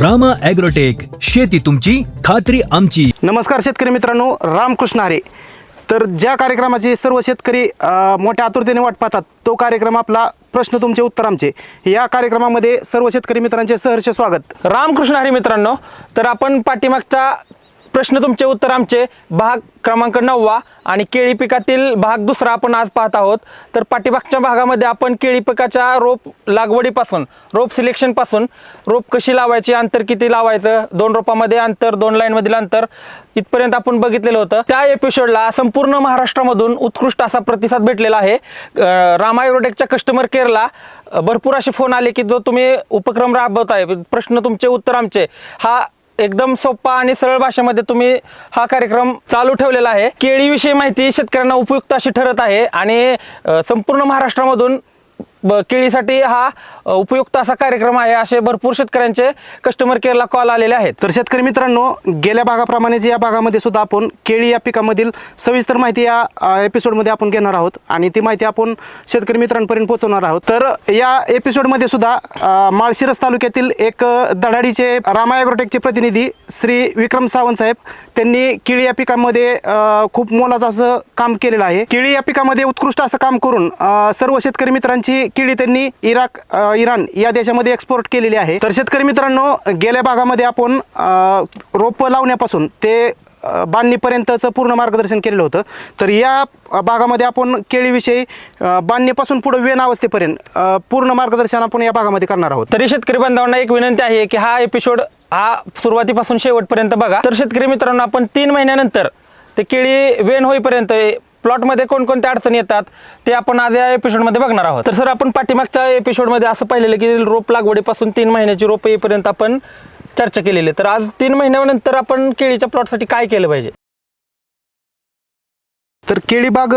Rama agrotech शेती तुमची खात्री आमची. नमस्कार शेतकरी मित्रांनो रामकृष्ण हरे. तर ज्या कार्यक्रमाचे सर्व शेतकरी अ, मोठ्या आतुरतेने वाट पाहतात तो कार्यक्रम आपला प्रश्न तुमचे उत्तर आमचे. या कार्यक्रमामध्ये सर्व शेतकरी मित्रांचे सहर्ष स्वागत. रामकृष्ण हरी मित्रांनो तर आपण पाठीमागचा प्रश्न तुमचे उत्तर आमचे भाग क्रमांक नववा आणि केळी पिकातील भाग दुसरा आपण आज पाहत आहोत. तर पाठीमागच्या भागामध्ये आपण केळी पिकाच्या रोप लागवडीपासून रोप सिलेक्शनपासून रोप कशी लावायची अंतर किती लावायचं दोन रोपामध्ये अंतर दोन लाईनमधील अंतर इथपर्यंत आपण बघितलेलं होतं. त्या एपिसोडला संपूर्ण महाराष्ट्रामधून उत्कृष्ट असा प्रतिसाद भेटलेला आहे. रामा एरोटेकच्या कस्टमर केअरला भरपूर असे फोन आले की जो तुम्ही उपक्रम राबवताय. प्रश्न तुमचे उत्तर आमचे. हा एकदम सोपा आणि सरळ भाषेमध्ये तुम्ही हा कार्यक्रम चालू ठेवलेला आहे. केळीविषयी माहिती शेतकऱ्यांना उपयुक्त अशी ठरत आहे आणि संपूर्ण महाराष्ट्रामधून ब- केळीसाठी हा अ, उपयुक्त असा कार्यक्रम आहे असे भरपूर शेतकऱ्यांचे कस्टमर केअरला कॉल आलेले आहेत. तर शेतकरी मित्रांनो गेल्या भागाप्रमाणेच या भागामध्ये सुद्धा आपण केळी या पिकामधील सविस्तर माहिती या अ, एपिसोडमध्ये आपण घेणार आहोत आणि ती माहिती आपण शेतकरी मित्रांपर्यंत पोहोचवणार आहोत. तर या एपिसोडमध्ये सुद्धा अ, माळशिरस तालुक्यातील एक अ, धडाडीचे रामा ॲग्रोटेकचे प्रतिनिधी श्री विक्रम सावंत साहेब त्यांनी केळी या पिकामध्ये अ, खूप मोलाचं असं काम केलेलं आहे. केळी या पिकामध्ये उत्कृष्ट असं काम करून अ, सर्व शेतकरी मित्रांची केळी त्यांनी इराक इराण या देशामध्ये एक्सपोर्ट केलेली आहे. तर शेतकरी मित्रांनो गेल्या भागामध्ये आपण रोपं लावण्यापासून ते बांधणीपर्यंतचं पूर्ण मार्गदर्शन केलेलं होतं. तर या भागामध्ये आपण केळीविषयी बांधणीपासून पुढे वेन अवस्थेपर्यंत पूर्ण मार्गदर्शन आपण या भागामध्ये करणार आहोत. तरी शेतकरी बांधवांना एक विनंती आहे की हा एपिसोड हा सुरुवातीपासून शेवटपर्यंत बघा. तर शेतकरी मित्रांनो आपण तीन महिन्यानंतर ते केळी वेन होईपर्यंत प्लॉटमध्ये कोणकोणत्या अडचणी येतात ते आपण आज या एपिसोडमध्ये बघणार आहोत. तर सर आपण पाठीमागच्या एपिसोडमध्ये असं पाहिलेलं की रोप लागवडीपासून तीन महिन्याची रोप येईपर्यंत आपण चर्चा केलेली. आहे. तर आज तीन महिन्यानंतर आपण केळीच्या प्लॉटसाठी काय केलं पाहिजे? तर केळी बाग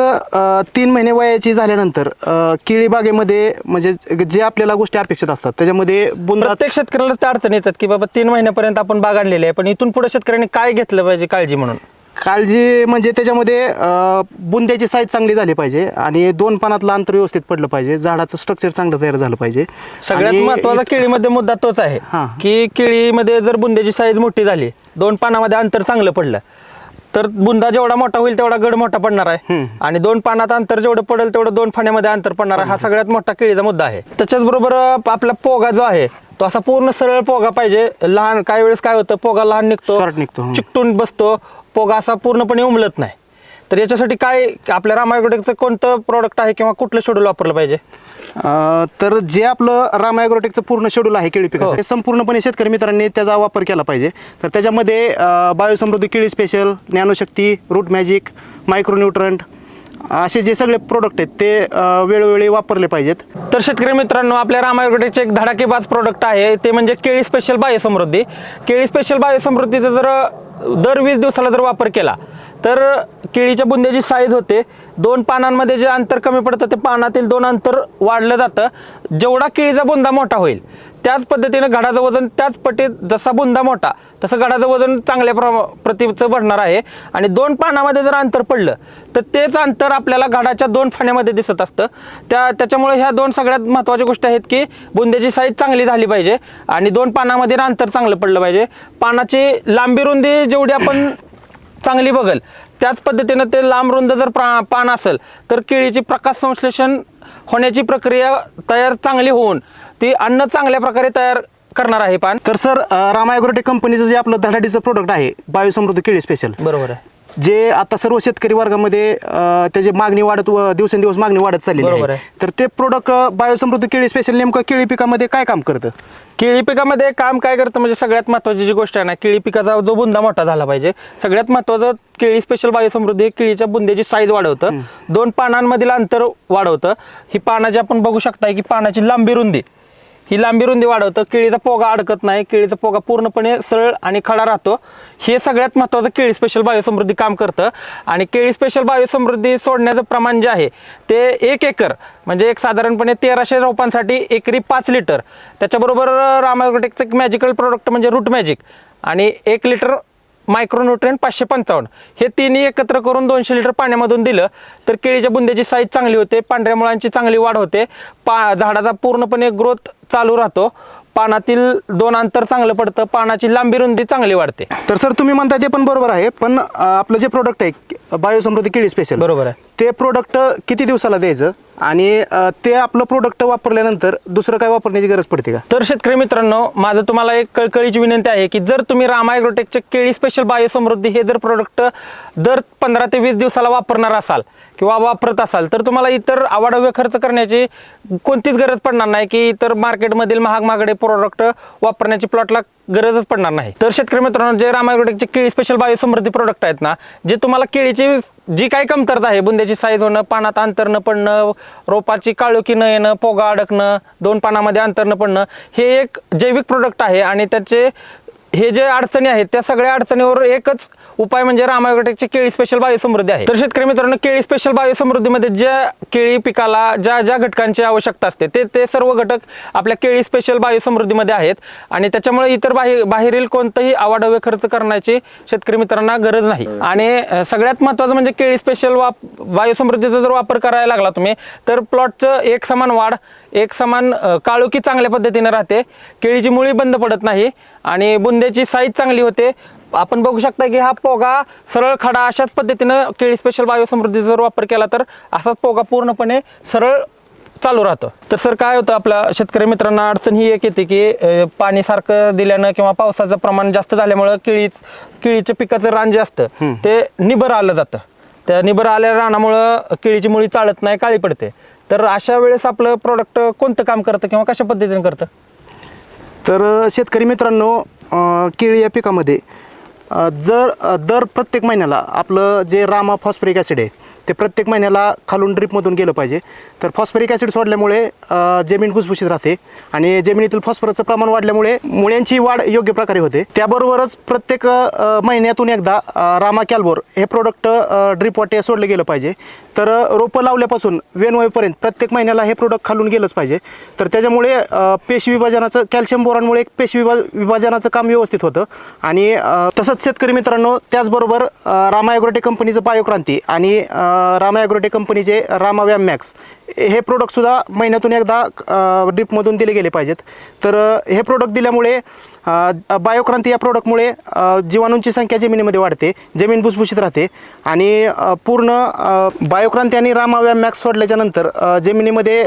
तीन महिने वयाची झाल्यानंतर केळी बागेमध्ये म्हणजे जे आपल्याला गोष्टी अपेक्षित असतात त्याच्यामध्ये प्रत्येक शेतकऱ्याला त्या अडचणी येतात की बाबा तीन महिन्यापर्यंत आपण बाग आणलेली आहे पण इथून पुढे शेतकऱ्यांनी काय घेतलं पाहिजे काळजी म्हणून? काळजी म्हणजे त्याच्यामध्ये अ, बुंद्याची साईज चांगली झाली पाहिजे आणि दोन पानातलं अंतर व्यवस्थित पडलं पाहिजे. झाडाचं स्ट्रक्चर चांगलं तयार झालं पाहिजे. सगळ्यात आणि महत्त्वाचा केळीमध्ये मुद्दा तोच आहे हां. की केळीमध्ये जर बुंद्याची साईज मोठी झाली दोन पानामध्ये अंतर चांगलं पडलं तर बुंदा जेवढा मोठा होईल तेवढा गड मोठा पडणार आहे. आणि दोन पानात अंतर जेवढं पडेल तेवढं दोन फाण्यामध्ये अंतर पडणार आहे. हा सगळ्यात मोठा केळीचा मुद्दा आहे. त्याच्याच बरोबर आपला पोगा जो आहे तो असा पूर्ण सरळ पोगा पाहिजे. लहान काही वेळेस काय होतं पोगा लहान निघतो Short निघतो, हं. चिकटून बसतो पोगा असा पूर्णपणे उमलत नाही. तर याच्यासाठी काय आपल्या रामायगोटेकचं कोणतं प्रोडक्ट आहे किंवा कुठलं शेड्यूल वापरलं पाहिजे? अ, तर जे आपलं राम ॲग्रोटेकचं पूर्ण शेड्यूल आहे केळी पिकाचं हो. ते संपूर्णपणे शेतकरी मित्रांनी त्याचा वापर केला पाहिजे. तर त्याच्यामध्ये अ, बायोसमृद्धी केळी स्पेशल ज्ञानशक्ती रूट मॅजिक मायक्रोन्यूट्रंट असे जे सगळे प्रोडक्ट आहेत ते अ, वेळोवेळी वापरले पाहिजेत. तर शेतकरी मित्रांनो आपल्या रामायग्रोटेकचे एक धडाकेबाज प्रोडक्ट आहे ते म्हणजे केळी स्पेशल बायोसमृद्धी. केळी स्पेशल बायोसमृद्धीचा जर दर वीस दिवसाला जर वापर केला तर केळीच्या बुंद्याची साईज होते. दोन पानांमध्ये जे अंतर कमी पडतं ते पानातील दोन अंतर वाढलं जातं. जेवढा केळीचा बुंदा मोठा होईल त्याच पद्धतीनं घडाचं वजन त्याच पटीत जसा बुंदा मोठा तसं घडाचं वजन चांगल्या प्रमा प्रतीचं भरणार आहे. आणि दोन पानामध्ये जर अंतर पडलं तर तेच अंतर आपल्याला घडाच्या दोन फाण्यामध्ये दिसत असतं. त्या त्याच्यामुळे ह्या दोन सगळ्यात महत्त्वाच्या गोष्टी आहेत की बुंद्याची साईज चांगली झाली पाहिजे आणि दोन पानामध्ये अंतर चांगलं पडलं पाहिजे. पानाची लांबी रुंदी जेवढी आपण चांगली बघल त्याच पद्धतीनं ते लांब रुंद जर प्रा पान असेल तर केळीची प्रकाश संश्लेषण होण्याची प्रक्रिया तयार चांगली होऊन ती अन्न चांगल्या प्रकारे तयार करणार आहे पान. तर सर राम ॲग्रोटेक कंपनीचं जे आपलं धडाडीचं प्रोडक्ट आहे बायोसमृद्धी केळी स्पेशल बरोबर आहे. जे आता सर्व शेतकरी वर्गामध्ये अ, त्याची मागणी वाढत व दिवसेंदिवस मागणी वाढत चाललेली बरोबर आहे. आहे. तर ते प्रोडक्ट बायोसमृद्धी केळी स्पेशल नेमकं केळी पिकामध्ये काय काम करतं? केळी पिकामध्ये काम काय करतं? म्हणजे सगळ्यात महत्त्वाची जी गोष्ट आहे ना केळी पिकाचा जो बुंदा मोठा झाला पाहिजे. सगळ्यात महत्त्वाचं केळी स्पेशल बायोसमृद्धी हे केळीच्या बुंद्याची साईज वाढवतं. दोन पानांमधील अंतर वाढवतं. ही पानाची आपण बघू शकताय की पानाची लांबी रुंदी. ही लांबी रुंदी वाढवतं केळीचा पोगा अडकत नाही केळीचा पोगा पूर्णपणे सरळ आणि खडा राहतो. हे सगळ्यात महत्त्वाचं केळी स्पेशल बायोसमृद्धी काम करतं. आणि केळी स्पेशल बायोसमृद्धी सोडण्याचं प्रमाण जे आहे ते एक एकर म्हणजे एक साधारणपणे तेराशे रोपांसाठी एकरी पाच लिटर. त्याच्याबरोबर रामायग्रोटेकचं एक मॅजिकल प्रोडक्ट म्हणजे रूट मॅजिक आणि एक लिटर मायक्रोन्युट्रियन पाचशे पंचावन्न. हे तिन्ही एकत्र करून दोनशे लिटर पाण्यामधून दिलं. तर केळीच्या बुंद्याची साईज चांगली होते पांढऱ्या मुळांची चांगली वाढ होते. पा झाडाचा पूर्णपणे ग्रोथ चालू राहतो. पानातील दोन अंतर चांगलं पडतं पानाची लांबी रुंदी चांगली वाढते. तर सर तुम्ही म्हणताय ते पण बरोबर आहे पण आपलं जे प्रोडक्ट आहे बायोसमृद्धी केळी स्पेशल बरोबर आहे. ते प्रोडक्ट किती दिवसाला द्यायचं? आणि ते आपलं प्रोडक्ट वापरल्यानंतर दुसरं काय वापरण्याची गरज पडते का? तर शेतकरी मित्रांनो माझं तुम्हाला एक कळकळीची विनंती आहे की जर तुम्ही रामा ॲग्रोटेकचे केळी स्पेशल बायोसमृद्धी हे जर प्रोडक्ट दर पंधरा ते वीस दिवसाला वापरणार असाल किंवा वापरत असाल तर तुम्हाला इतर आवाढव्य खर्च करण्याची कोणतीच गरज पडणार नाही की इतर मार्केटमधील महाग महागडे प्रोडक्ट वापरण्याची प्लॉटला गरजच पडणार नाही. तर शेतकरी मित्रांनो जे रामा केळी स्पेशल बायोसमृद्धी प्रोडक्ट आहेत ना जे तुम्हाला केळीची जी काही कमतरता आहे बुंद्याची साईज होणं पानात अंतर न पडणं रोपाची काळोखी न येणं पोगा अडकणं दोन पानामध्ये अंतर न पडणं हे एक जैविक प्रोडक्ट आहे आणि त्याचे हे जे अडचणी आहेत त्या सगळ्या अडचणीवर एकच उपाय म्हणजे रामायोटेकची केळी स्पेशल बायोसमृद्धी आहे. तर शेतकरी मित्रांनो केळी स्पेशल बायोसमृद्धीमध्ये ज्या केळी पिकाला ज्या ज्या घटकांची आवश्यकता असते ते ते सर्व घटक आपल्या केळी स्पेशल बायोसमृद्धीमध्ये आहेत. आणि त्याच्यामुळे इतर बाहेर बाहेरील कोणतंही आवाढव्य खर्च करण्याची शेतकरी मित्रांना गरज नाही. आणि सगळ्यात महत्त्वाचं म्हणजे केळी स्पेशल वाप बायोसमृद्धीचा जर वापर करायला लागला तुम्ही तर प्लॉटचं एक समान वाढ एक समान काळोखी चांगल्या पद्धतीने राहते. केळीची मुळी बंद पडत नाही आणि बुंद्याची साईज चांगली होते. आपण बघू शकता की हा पोगा सरळ खडा अशाच पद्धतीनं केळी स्पेशल बायोसमृद्धीचा जर वापर केला तर असाच पोगा पूर्णपणे सरळ चालू राहतं. तर सर काय होतं आपल्या शेतकरी मित्रांना अडचण ही एक येते की पाणी सारखं दिल्यानं किंवा पावसाचं प्रमाण जास्त झाल्यामुळं केळीच केळीच्या पिकाचं रान जे असतं ते निबर आलं जातं. त्या निबर आल्या रानामुळं केळीची मुळी चालत नाही काळी पडते. तर अशा वेळेस आपलं प्रोडक्ट कोणतं काम करतं किंवा कशा पद्धतीने करतं? तर शेतकरी मित्रांनो केळी या पिकामध्ये जर दर प्रत्येक महिन्याला आपलं जे रामा फॉस्फरिक ॲसिड आहे ते प्रत्येक महिन्याला खालून ड्रिपमधून गेलं पाहिजे. तर फॉस्फरिक ॲसिड सोडल्यामुळे जमीन भुसभुशीत राहते आणि जमिनीतील फॉस्फरसचं प्रमाण वाढल्यामुळे मुळ्यांची वाढ योग्य प्रकारे होते. त्याबरोबरच प्रत्येक महिन्यातून एकदा रामा कॅल्बोर हे प्रोडक्ट ड्रीप वाटे सोडलं गेलं पाहिजे. तर रोपं लावल्यापासून वेन प्रत्येक महिन्याला हे प्रोडक्ट खालून गेलंच पाहिजे. तर त्याच्यामुळे पेश पेशी विभाजनाचं कॅल्शियम बोरांमुळे एक पेशी विभा विभाजनाचं काम व्यवस्थित होतं. आणि तसंच शेतकरी मित्रांनो त्याचबरोबर रामा ॲग्रोटे कंपनीचं बायोक्रांती आणि रामा ॲग्रोटे कंपनीचे रामा व्याम मॅक्स हे प्रोडक्टसुद्धा महिन्यातून एकदा ड्रीपमधून ड्रिपमधून दिले गेले पाहिजेत. तर हे प्रोडक्ट दिल्यामुळे बायोक्रांती या प्रोडक्टमुळे जीवाणूंची संख्या जमिनीमध्ये वाढते जमीन भुसभुशीत राहते आणि पूर्ण बायोक्रांती आणि रामाव्या मॅक्स सोडल्याच्या नंतर जमिनीमध्ये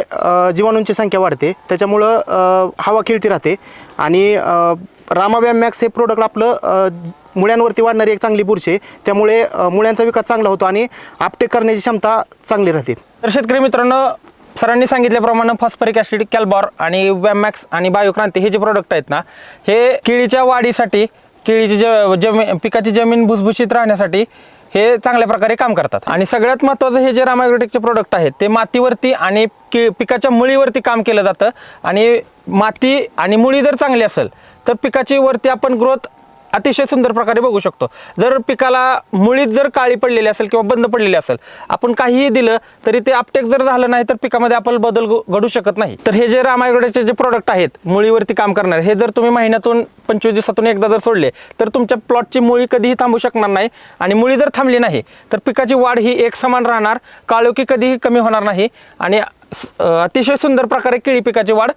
जीवाणूंची संख्या वाढते. त्याच्यामुळं हवा खेळती राहते आणि रामाव्या मॅक्स हे प्रोडक्ट आपलं मुळ्यांवरती वाढणारी एक चांगली बुरशी आहे. त्यामुळे मुळ्यांचा विकास चांगला होतो आणि आपटेक करण्याची क्षमता चांगली राहते. तर शेतकरी मित्रांनो सरांनी सांगितल्याप्रमाणे फॉस्फरिक ॲसिड कॅल्बॉर आणि वॅमॅक्स आणि बायोक्रांती हे जे प्रोडक्ट आहेत ना हे केळीच्या वाढीसाठी केळीची ज जमी पिकाची जमीन भुसभुशीत राहण्यासाठी हे चांगल्या प्रकारे काम करतात. आणि सगळ्यात महत्त्वाचं हे जे रामायग्रोटेकचे प्रोडक्ट आहेत ते मातीवरती आणि कि पिकाच्या मुळीवरती काम केलं जातं. आणि माती आणि मुळी जर चांगली असेल तर पिकाची वरती आपण ग्रोथ अतिशय सुंदर प्रकारे बघू शकतो. जर पिकाला मुळीत जर काळी पडलेली असेल किंवा बंद पडलेली असेल आपण काहीही दिलं तरी ते अपटेक जर झालं नाही तर पिकामध्ये आपण बदल घडू शकत नाही. तर हे जे रामायगडाचे जे प्रोडक्ट आहेत मुळीवरती काम करणारे हे जर तुम्ही महिन्यातून पंचवीस दिवसातून एकदा जर सोडले तर तुमच्या प्लॉटची मुळी कधीही थांबू शकणार नाही आणि मुळी जर थांबली नाही तर पिकाची वाढ ही एक समान राहणार काळोखी कधीही कमी होणार नाही आणि अतिशय सुंदर प्रकारे केळी पिकाची वाढ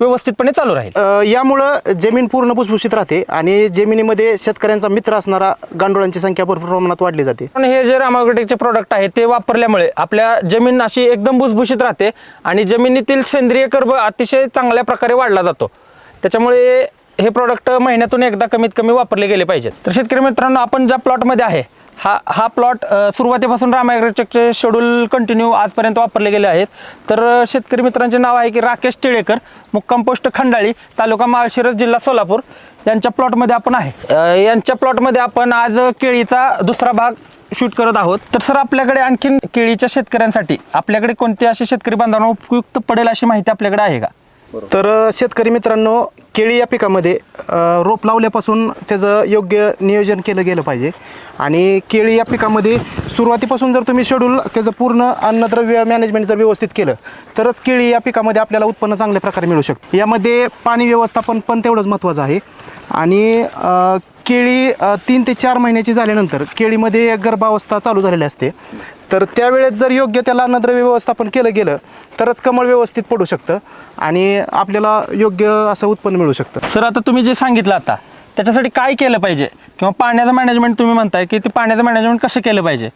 व्यवस्थितपणे चालू राहील. अ, यामुळं जमीन पूर्ण भुसभुशीत राहते आणि जमिनीमध्ये शेतकऱ्यांचा मित्र असणारा गांडोळांची संख्या भरपूर प्रमाणात वाढली जाते. पण हे जे रामायग्रोटेकचे प्रोडक्ट आहे ते वापरल्यामुळे आपल्या जमीन अशी एकदम भुसभुशीत राहते आणि जमिनीतील सेंद्रिय कर्ब अतिशय चांगल्या प्रकारे वाढला जातो. त्याच्यामुळे हे प्रोडक्ट महिन्यातून एकदा कमीत कमी वापरले गेले पाहिजेत. तर शेतकरी मित्रांनो आपण ज्या प्लॉटमध्ये आहे हा हा प्लॉट सुरुवातीपासून रामायग्रोटेकचे शेड्यूल कंटिन्यू आजपर्यंत वापरले गेले आहेत. तर शेतकरी मित्रांचे नाव आहे की राकेश टिळेकर मुक्काम पोस्ट खंडाळी तालुका माळशिरस जिल्हा सोलापूर. यांच्या प्लॉटमध्ये आपण आहे. यांच्या प्लॉटमध्ये आपण आज केळीचा दुसरा भाग शूट करत आहोत. तर सर आपल्याकडे आणखीन केळीच्या शेतकऱ्यांसाठी आपल्याकडे कोणते असे शेतकरी बांधवांना उपयुक्त पडेल अशी माहिती आपल्याकडे आहे का? तर शेतकरी मित्रांनो केळी या पिकामध्ये अ, रोप लावल्यापासून त्याचं योग्य नियोजन केलं गेलं पाहिजे. आणि केळी या पिकामध्ये सुरुवातीपासून जर तुम्ही शेड्यूल त्याचं पूर्ण अन्नद्रव्य मॅनेजमेंट जर व्यवस्थित केलं तरच केळी या पिकामध्ये आपल्याला उत्पन्न चांगल्या प्रकारे मिळू शकतं. यामध्ये पाणी व्यवस्थापन पण तेवढंच महत्त्वाचं आहे. आणि अ, केळी अ, तीन ते चार महिन्याची झाल्यानंतर केळीमध्ये गर्भावस्था चालू झालेली असते. तर त्यावेळेस जर योग्य त्याला अन्नद्रव्य व्यवस्थापन केलं गेलं तरच कमळ व्यवस्थित पडू शकतं आणि आपल्याला योग्य असं उत्पन्न मिळू शकतं. सर आता तुम्ही जे सांगितलं आता त्याच्यासाठी काय केलं पाहिजे? किंवा पाण्याचं मॅनेजमेंट तुम्ही म्हणताय की ते पाण्याचं मॅनेजमेंट कसं केलं पाहिजे?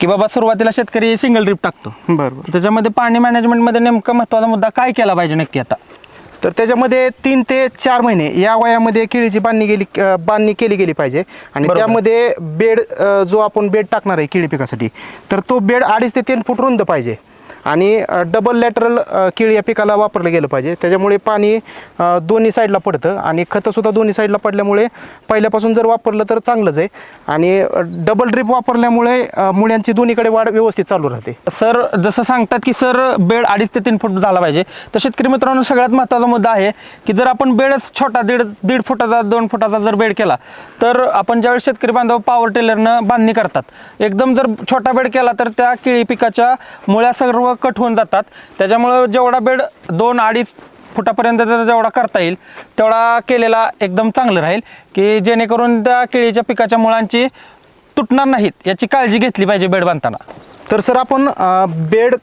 की बाबा सुरुवातीला शेतकरी सिंगल ड्रिप टाकतो. बरं बरं त्याच्यामध्ये पाणी मॅनेजमेंटमध्ये नेमका महत्त्वाचा मुद्दा काय केला पाहिजे नक्की आता? तर त्याच्यामध्ये तीन ते चार महिने या वयामध्ये केळीची बांधणी गेली बांधणी केली गेली पाहिजे आणि. त्यामध्ये बेड अ, जो आपण बेड टाकणार आहे केळी पिकासाठी तर तो बेड अडीच ते तीन फूट रुंद पाहिजे आणि डबल लॅटरल केळी या पिकाला वापरलं गेलं पाहिजे. त्याच्यामुळे पाणी दोन्ही साईडला पडतं आणि खतंसुद्धा दोन्ही साईडला पडल्यामुळे पहिल्यापासून जर वापरलं तर चांगलंच आहे. आणि डबल ड्रिप वापरल्यामुळे मुळ्यांची दोन्हीकडे वाढ व्यवस्थित चालू राहते. सर जसं सांगतात की सर बेड अडीच ते तीन फूट झाला पाहिजे. तर शेतकरी मित्रांनो सगळ्यात महत्त्वाचा मुद्दा आहे की जर आपण बेडच छोटा दीड दीड फुटाचा दोन फुटाचा जर बेड केला तर आपण ज्यावेळेस शेतकरी बांधव पॉवर टेलरनं बांधणी करतात एकदम जर छोटा बेड केला तर त्या केळी पिकाच्या मुळ्या सर्व कट होऊन जातात. त्याच्यामुळं जेवढा बेड दोन अडीच फुटापर्यंत जेवढा करता येईल तेवढा केलेला एकदम चांगलं राहील की जेणेकरून त्या केळीच्या पिकाच्या मुळांची तुटणार नाहीत याची काळजी घेतली पाहिजे बेड बांधताना. तर सर आपण बेड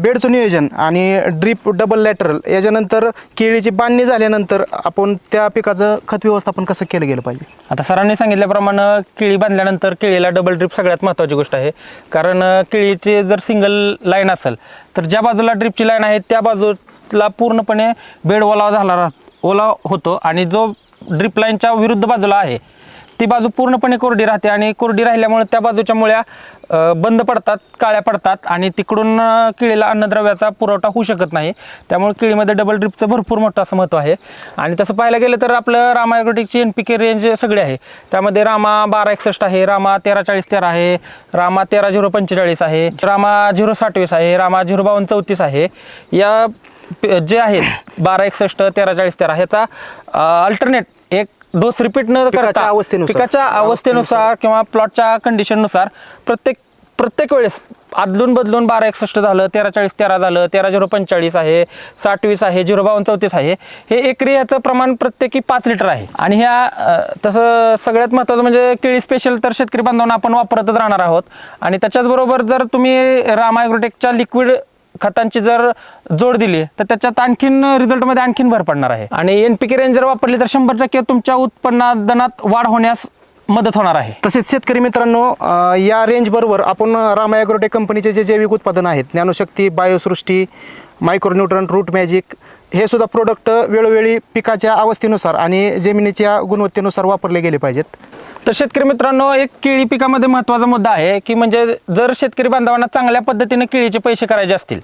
बेडचं नियोजन आणि ड्रीप डबल लॅटरल याच्यानंतर केळीची बांधणी झाल्यानंतर आपण त्या पिकाचं खत व्यवस्थापन कसं केलं गेलं पाहिजे? आता सरांनी सांगितल्याप्रमाणे केळी बांधल्यानंतर केळीला डबल ड्रिप सगळ्यात महत्त्वाची गोष्ट आहे. कारण केळीचे केळीची जर सिंगल लाईन असेल तर ज्या बाजूला ड्रिपची लाईन आहे त्या बाजूला पूर्णपणे बेड ओला झाला ओला होतो आणि जो ड्रीप लाईनच्या विरुद्ध बाजूला आहे ती बाजू पूर्णपणे कोरडी राहते आणि कोरडी राहिल्यामुळे त्या बाजूच्या मुळ्या बंद पडतात काळ्या पडतात आणि तिकडून किळीला केळीला अन्नद्रव्याचा पुरवठा होऊ शकत नाही. त्यामुळे केळीमध्ये डबल ड्रिपचं भरपूर मोठं असं महत्त्व आहे. आणि तसं पाहायला गेलं तर आपलं रामा ॲग्रोटेकची एन पी के रेंज सगळी आहे. त्यामध्ये रामा बारा एकसष्ट आहे रामा तेरा चाळीस तेरा आहे रामा तेरा झिरो पंचेचाळीस आहे रामा झिरो साठवीस आहे रामा झिरो बावन्न चौतीस आहे. या जे आहेत बारा एकसष्ट तेरा चाळीस तेरा ह्याचा अल्टरनेट एक डोस रिपीट न पिकाच्या करता अवस्थेनुसार. पिकाच्या अवस्थेनुसार. किंवा प्लॉटच्या कंडिशननुसार प्रत्येक प्रत्येक वेळेस आदलून बदलून बारा एकसष्ट झालं तेरा चाळीस तेरा झालं तेरा झिरो पंचेचाळीस आहे साठ वीस आहे झिरो बावन्न चौतीस आहे हे एकरी याचं प्रमाण प्रत्येकी पाच लिटर आहे. आणि ह्या अ, तसं सगळ्यात महत्त्वाचं म्हणजे केळी स्पेशल तर शेतकरी बांधवांना आपण वापरतच राहणार आहोत. आणि त्याच्याचबरोबर जर तुम्ही राम ॲग्रोटेकच्या लिक्विड खतांची जर जोड दिली तर त्याच्यात आणखीन रिझल्टमध्ये आणखीन भर पडणार आहे. आणि एन पी के रेंज जर वापरली तर शंभर टक्के तुमच्या उत्पन्नादनात वाढ होण्यास मदत होणार आहे. तसेच शेतकरी मित्रांनो या या रेंजबरोबर आपण रामा ॲग्रोटेक कंपनीचे जे जैविक उत्पादन आहेत Dnyanshakti Biosrushti micronutrient root magic हे सुद्धा प्रोडक्ट वेळोवेळी पिकाच्या अवस्थेनुसार आणि जमिनीच्या गुणवत्तेनुसार वापरले गेले पाहिजेत. तर शेतकरी मित्रांनो एक केळी पिकामध्ये महत्त्वाचा मुद्दा आहे की म्हणजे जर शेतकरी बांधवांना चांगल्या पद्धतीने केळीचे पैसे करायचे असतील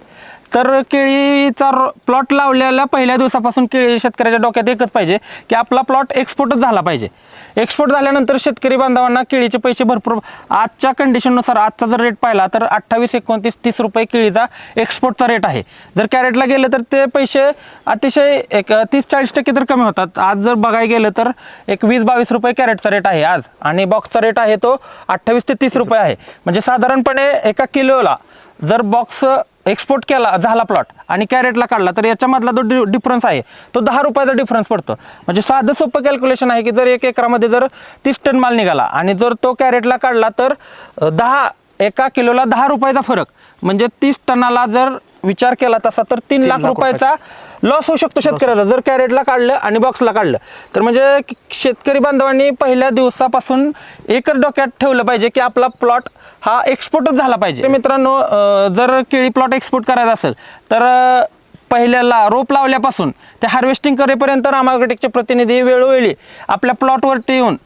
तर केळीचा प्लॉट लावलेल्या पहिल्या दिवसापासून केळी शेतकऱ्याच्या डोक्यात एकच पाहिजे की आपला प्लॉट एक्सपोर्टच झाला पाहिजे. एक्सपोर्ट झाल्यानंतर शेतकरी बांधवांना केळीचे पैसे भरपूर आजच्या कंडिशननुसार आजचा जर रेट पाहिला तर अठ्ठावीस एकोणतीस तीस रुपये केळीचा एक्सपोर्टचा रेट आहे. जर कॅरेटला गेलं तर ते पैसे अतिशय एक तीस चाळीस टक्के तर कमी होतात. आज जर बघायला गेलं तर एक वीस बावीस रुपये कॅरेटचा रेट आहे आज. आणि बॉक्सचा रेट आहे तो अठ्ठावीस ते तीस रुपये आहे. म्हणजे साधारणपणे एका किलोला जर बॉक्स एक्सपोर्ट केला झाला प्लॉट आणि कॅरेटला काढला तर याच्यामधला जो डि डिफरन्स आहे तो दहा रुपयाचा डिफरन्स पडतो. म्हणजे साधं सोपं कॅल्क्युलेशन आहे की जर एक एकरामध्ये जर तीस टन माल निघाला आणि जर तो कॅरेटला काढला तर दहा एका किलोला दहा रुपयाचा फरक. म्हणजे तीस टनाला जर विचार केला तसा तर तीन लाख रुपयाचा लॉस होऊ शकतो शेतकऱ्याचा. जर कॅरेटला काढलं आणि बॉक्सला काढलं तर म्हणजे शेतकरी बांधवांनी पहिल्या दिवसापासून एकच डोक्यात ठेवलं पाहिजे की आपला प्लॉट हा एक्सपोर्टच झाला पाहिजे. तर मित्रांनो जर केळी प्लॉट एक्सपोर्ट करायचा असेल तर पहिल्याला रोप लावल्यापासून ते हार्वेस्टिंग करेपर्यंत रामागटेकचे प्रतिनिधी वेळोवेळी आपल्या प्लॉटवरती येऊन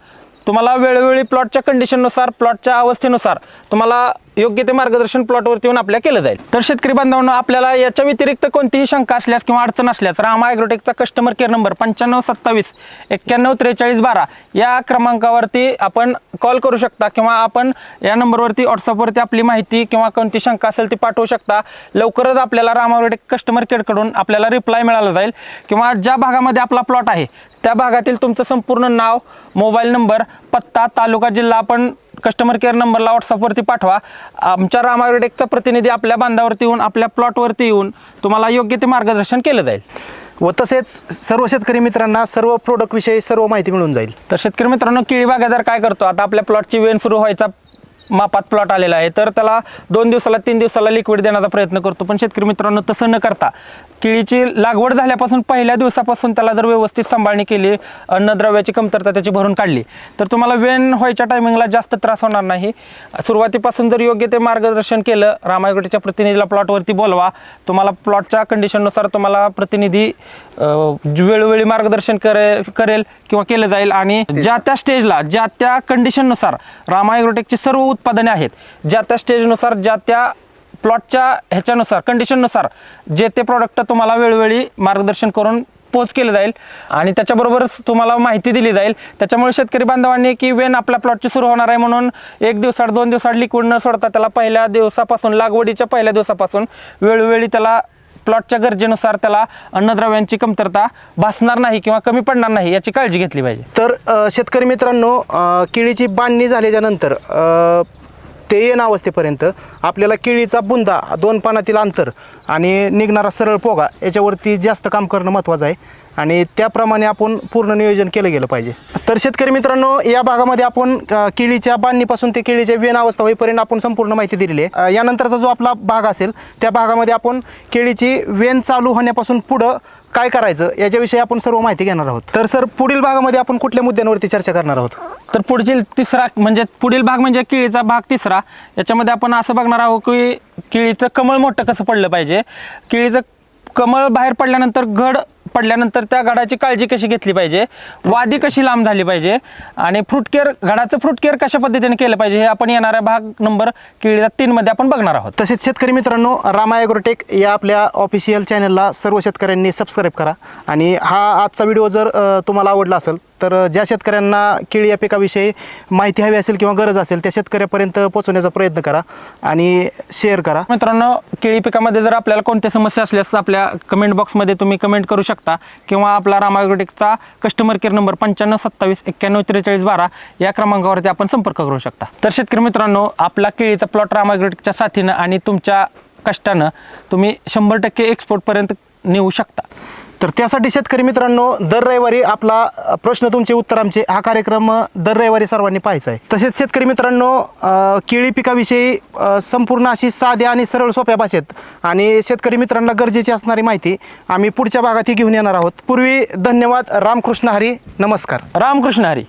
तुम्हाला वेळोवेळी प्लॉटच्या कंडिशननुसार प्लॉटच्या अवस्थेनुसार तुम्हाला योग्य ते मार्गदर्शन प्लॉटवरती येऊन आपल्या केलं जाईल. तर शेतकरी बांधवांना आपल्याला याच्या व्यतिरिक्त कोणतीही शंका असल्यास किंवा अडचण असल्यास रामा ॲग्रोटेकचा कस्टमर केअर नंबर पंच्याण्णव सत्तावीस एक्क्याण्णव त्रेचाळीस बारा या क्रमांकावरती आपण कॉल करू शकता किंवा आपण या नंबरवरती व्हॉट्सअपवरती आपली माहिती किंवा कोणती शंका असेल ती पाठवू शकता. लवकरच आपल्याला रामा ॲग्रोटेक कस्टमर केअरकडून आपल्याला रिप्लाय मिळाला जाईल किंवा ज्या भागामध्ये आपला प्लॉट आहे त्या भागातील तुमचं संपूर्ण नाव मोबाईल नंबर पत्ता तालुका जिल्हा आपण कस्टमर केअर नंबरला व्हॉट्सअपवरती पाठवा. आमच्या रामायडेकचा प्रतिनिधी आपल्या बांधावरती येऊन आपल्या प्लॉटवरती येऊन तुम्हाला योग्य ते मार्गदर्शन केलं जाईल. व तसेच सर्व शेतकरी मित्रांना सर्व प्रोडक्ट विषयी सर्व माहिती मिळून जाईल. तर शेतकरी मित्रांनो केळी बागायदार काय करतो? आता आपल्या प्लॉटची वेण सुरू व्हायचा मापात प्लॉट आलेला आहे. तर त्याला दोन दिवसाला तीन दिवसाला लिक्विड देण्याचा प्रयत्न करतो. पण शेतकरी मित्रांनो तसं न करता केळीची लागवड झाल्यापासून पहिल्या दिवसापासून त्याला जर व्यवस्थित सांभाळणी केली अन्नद्रव्याची कमतरता त्याची भरून काढली तर तुम्हाला वेन व्हायच्या टायमिंगला जास्त त्रास होणार नाही. सुरुवातीपासून जर योग्य ते मार्गदर्शन केलं रामायगडच्या प्रतिनिधीला प्लॉटवरती बोलवा. तुम्हाला प्लॉटच्या कंडिशननुसार तुम्हाला प्रतिनिधी वेळोवेळी मार्गदर्शन करे करेल किंवा केलं जाईल. आणि ज्या त्या स्टेजला ज्या त्या कंडिशननुसार रामायग्रोटेकची सर्व उत्पादने आहेत. ज्या त्या स्टेजनुसार ज्या त्या प्लॉटच्या ह्याच्यानुसार कंडिशननुसार जे ते प्रॉडक्ट तुम्हाला वेळोवेळी मार्गदर्शन करून पोच केलं जाईल आणि त्याच्याबरोबरच तुम्हाला माहिती दिली जाईल. त्याच्यामुळे शेतकरी बांधवांनी की वेन आपल्या प्लॉटची सुरू होणार आहे म्हणून एक दिवसाड दोन दिवसाड लिक्विड न सोडता त्याला पहिल्या दिवसापासून लागवडीच्या पहिल्या दिवसापासून वेळोवेळी त्याला प्लॉटच्या गरजेनुसार त्याला अन्नद्रव्यांची कमतरता भासणार नाही किंवा कमी पडणार नाही याची काळजी घेतली पाहिजे. तर अ, शेतकरी मित्रांनो अ, केळीची बांधणी झाल्याच्यानंतर ते येनावस्थेपर्यंत आपल्याला केळीचा बुंदा दोन पानातील अंतर आणि निघणारा सरळ पोगा याच्यावरती जास्त काम करणं महत्त्वाचं आहे. आणि त्याप्रमाणे आपण पूर्ण नियोजन केलं गेलं पाहिजे. तर शेतकरी मित्रांनो या भागामध्ये आपण केळीच्या बांधणीपासून ते केळीच्या वेन अवस्था होईपर्यंत आपण संपूर्ण माहिती दिलेली आहे. यानंतरचा जो आपला भाग असेल त्या भागामध्ये आपण केळीची वेन चालू होण्यापासून पुढं काय करायचं? याच्याविषयी आपण सर्व माहिती घेणार आहोत. तर सर पुढील भागामध्ये आपण कुठल्या मुद्द्यांवरती चर्चा करणार आहोत? तर पुढील तिसरा म्हणजे पुढील भाग म्हणजे केळीचा भाग तिसरा. याच्यामध्ये आपण असं बघणार आहोत की केळीचं कमळ मोठं कसं पडलं पाहिजे? केळीचं कमळ बाहेर पडल्यानंतर घड पडल्यानंतर त्या गडाची काळजी कशी घेतली पाहिजे? वादी कशी लांब झाली पाहिजे? आणि फ्रूट केअर गडाचं फ्रूट केअर कशा पद्धतीने केलं पाहिजे? हे आपण येणाऱ्या भाग नंबर केळीला तीनमध्ये आपण बघणार आहोत. तसेच शेतकरी मित्रांनो रामा ॲग्रोटेक या आपल्या ऑफिशियल चॅनलला सर्व शेतकऱ्यांनी सबस्क्राईब करा. आणि हा आजचा व्हिडिओ जर तुम्हाला आवडला असेल तर ज्या शेतकऱ्यांना केळी या पिकाविषयी माहिती हवी असेल किंवा गरज असेल त्या शेतकऱ्यापर्यंत पोहोचवण्याचा प्रयत्न करा आणि शेअर करा. मित्रांनो केळी पिकामध्ये जर आपल्याला कोणत्या समस्या असल्यास आपल्या कमेंट बॉक्समध्ये तुम्ही कमेंट करू शकता. किंवा आपला रामागोटेकचा कस्टमर केअर नंबर पंच्याण्णव सत्तावीस एक्क्याण्णव त्रेचाळीस बारा या क्रमांकावरती आपण संपर्क करू शकता. तर शेतकरी मित्रांनो आपला केळीचा प्लॉट रामागोटेकच्या साथीनं आणि तुमच्या कष्टानं तुम्ही शंभर टक्के एक्सपोर्टपर्यंत नेऊ शकता. तर त्यासाठी शेतकरी मित्रांनो दर रविवारी आपला प्रश्न तुमचे उत्तर आमचे. हा कार्यक्रम दर रविवारी सर्वांनी पाहायचा आहे. तसेच शेतकरी मित्रांनो केळी पिकाविषयी संपूर्ण अशी साध्या आणि सरळ सोप्या भाषेत आणि शेतकरी मित्रांना गरजेची असणारी माहिती आम्ही पुढच्या भागातही घेऊन येणार आहोत. पूर्वी धन्यवाद. रामकृष्ण हरी नमस्कार. रामकृष्ण हरी.